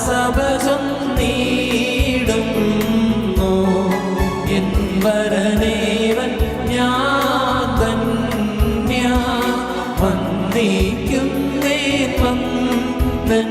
സഭ ചൊന്നീടുന്നു എൻ വരദേവൻ ഞാൻ തന്യ വന്ദിക്കുന്നേ വന്ദൻ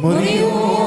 Moriu.